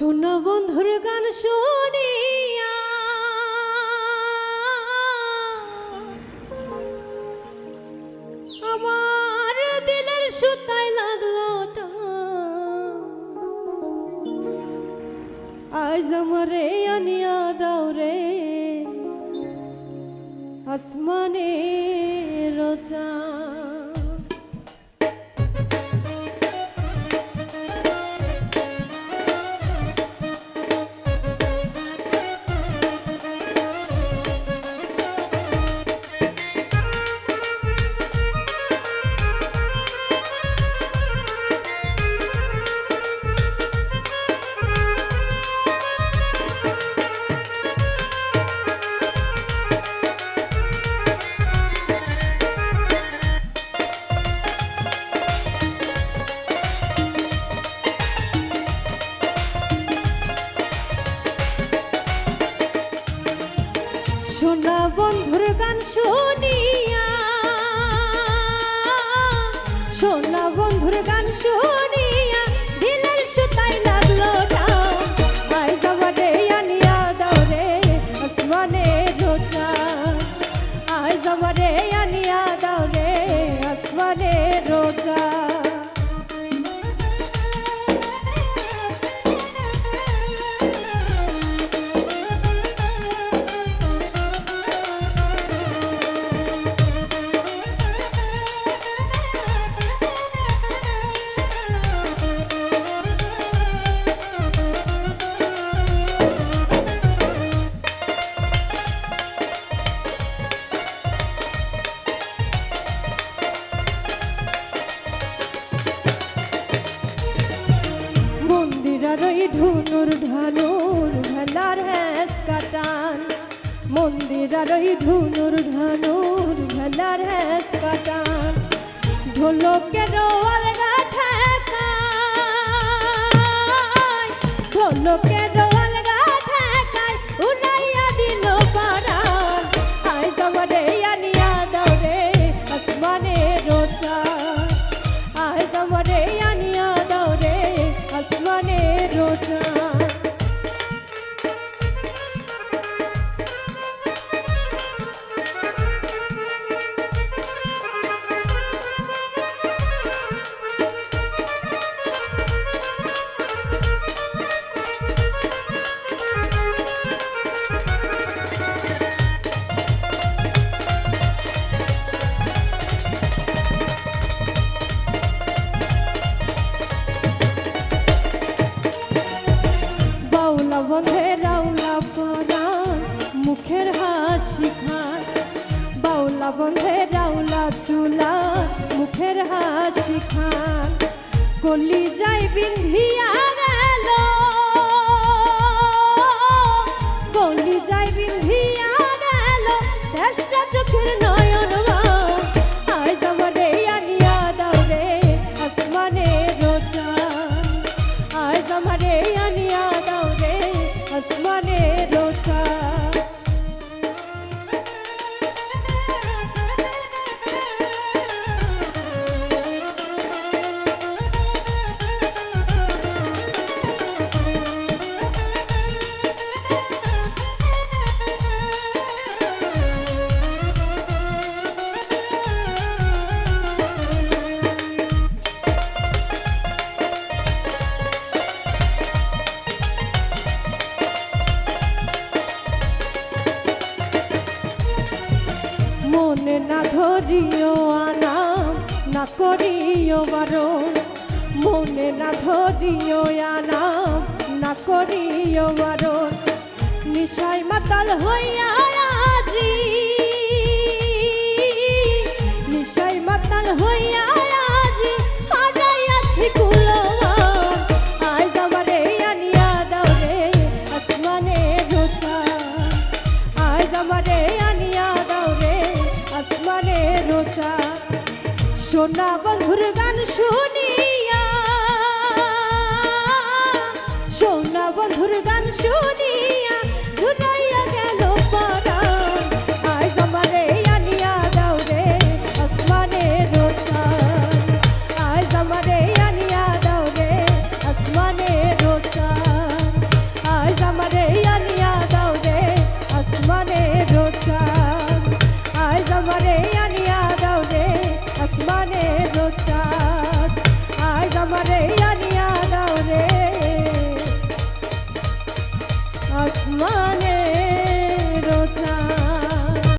শোনো বন্ধুর গান শুনিয়া। আমার দিলের সুতায় লাগল। আজ আমারে আনিয়া দাও রে। আসমানে রোজা। গান শুনিয়া। শোনা বন্ধুর গান শুনিয়া, দিলের সুতাই লাগল আনিয়া দাও রে, আসমানে রোজা। আয় আমারে আনিয়া ঢানুর ভেলার হ্যাস কাটান। মন্দিরার ওই ধুনুর ঢানুর ভেলার হ্যাস কাটান। ঢোলকের ঢোলকের বন্ধে রাউলা পরাণ, মুখের হাসি খান। বাউলা বন্ধে রাউলা চুলা মুখের হাসি খান। কলি যাই বিন্ধিয়া গেল, কলি যাই বিন্ধিয়া গেল, দেশটা না ধরিও আনাম না করিও বারণ মনে না ধরিও আনাম না করিও বারণ নিশাই মাতাল হইয়া আজি সোনা বন্ধুর গান শুনিয়া